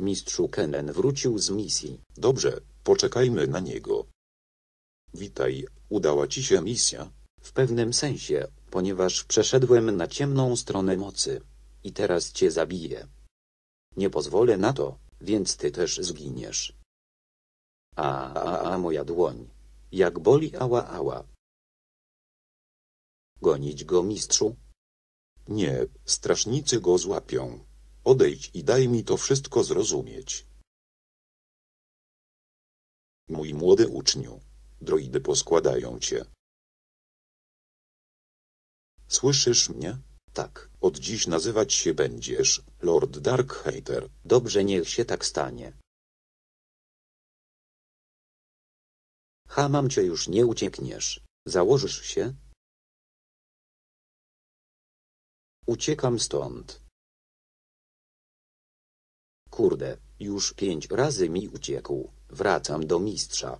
Mistrzu Kenen wrócił z misji. Dobrze, poczekajmy na niego. Witaj, udała ci się misja? W pewnym sensie, ponieważ przeszedłem na ciemną stronę mocy. I teraz cię zabiję. Nie pozwolę na to, więc ty też zginiesz. A, a, a moja dłoń. Jak boli ała, ała. Gonić go, mistrzu? Nie, strażnicy go złapią. Odejdź i daj mi to wszystko zrozumieć. Mój młody uczniu, droidy poskładają cię. Słyszysz mnie? Tak. Od dziś nazywać się będziesz Lord Darkhater. Dobrze, niech się tak stanie. Ha, mam cię już nie uciekniesz. Założysz się? Uciekam stąd. Kurde, już pięć razy mi uciekł. Wracam do mistrza.